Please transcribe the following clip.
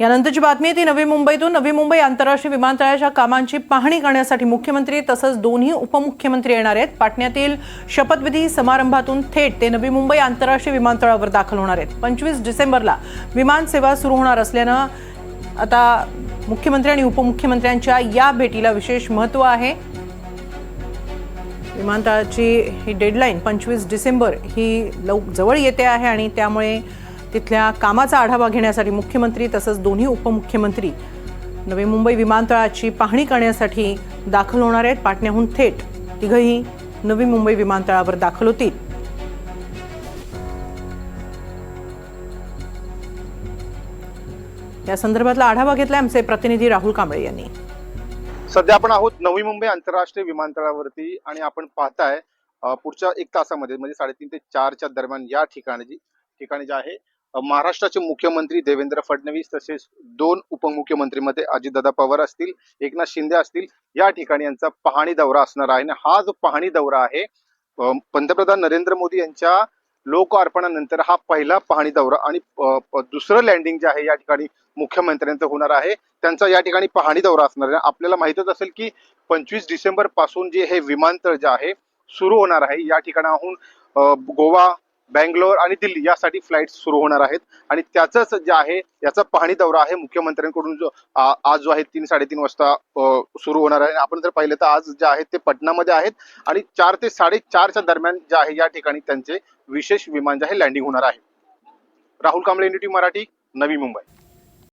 यानंतरची बातमी आहे ती नवी मुंबईतून. नवी मुंबई आंतरराष्ट्रीय विमानतळाच्या कामांची पाहणी करण्यासाठी मुख्यमंत्री तसंच दोन्ही उपमुख्यमंत्री येणार आहेत. पाटण्यातील शपथविधी समारंभातून थेट ते नवी मुंबई आंतरराष्ट्रीय विमानतळावर दाखल होणार आहेत. पंचवीस डिसेंबरला विमान सेवा सुरू होणार असल्यानं आता मुख्यमंत्री आणि उपमुख्यमंत्र्यांच्या या भेटीला विशेष महत्त्व आहे. विमानतळाची ही डेडलाईन पंचवीस डिसेंबर ही लव जवळ येते आहे आणि त्यामुळे तिथल्या कामाचा आढावा घेण्यासाठी मुख्यमंत्री तसंच दोन्ही उपमुख्यमंत्री नवी मुंबई विमानतळाची पाहणी करण्यासाठी दाखल होणार आहेत. पाटण्याहून थेट तिघही नवी मुंबई विमानतळावर दाखल होतील. या संदर्भातला आढावा घेतला आमचे प्रतिनिधी राहुल कांबळे यांनी. सध्या आपण आहोत नवी मुंबई आंतरराष्ट्रीय विमानतळावरती आणि आपण पाहताय पुढच्या एक तासामध्ये म्हणजे साडेतीन ते चारच्या दरम्यान या ठिकाणी जी ठिकाणी जे आहे महाराष्ट्राचे मुख्यमंत्री देवेंद्र फडणवीस तसेच दोन उपमुख्यमंत्रीमध्ये अजितदादा पवार असतील एकनाथ शिंदे असतील या ठिकाणी यांचा पाहणी दौरा असणार आहे. आणि हा जो पाहणी दौरा आहे पंतप्रधान नरेंद्र मोदी यांच्या लोकार्पणानंतर हा पहिला पाहणी दौरा आणि दुसरं लँडिंग जे आहे या ठिकाणी मुख्यमंत्र्यांचं होणार आहे. त्यांचा या ठिकाणी पाहणी दौरा असणार आहे. आपल्याला माहितच असेल की पंचवीस डिसेंबरपासून जे हे विमानतळ जे आहे सुरू होणार आहे. या ठिकाणाहून गोवा बँगलोर आणि दिल्ली यासाठी फ्लाईट सुरू होणार आहेत. आणि त्याचंच जे आहे याचा पाहणी दौरा आहे. मुख्यमंत्र्यांकडून जो आज जो आहे तीन साडेतीन वाजता सुरू होणार आहे. आपण जर पाहिलं तर आज जे आहे ते पटनामध्ये आहेत. आणि चार ते साडेचारच्या दरम्यान जे आहे या ठिकाणी त्यांचे विशेष विमान जे आहे लँडिंग होणार आहे. राहुल कांबळे एनडीटी मराठी नवी मुंबई.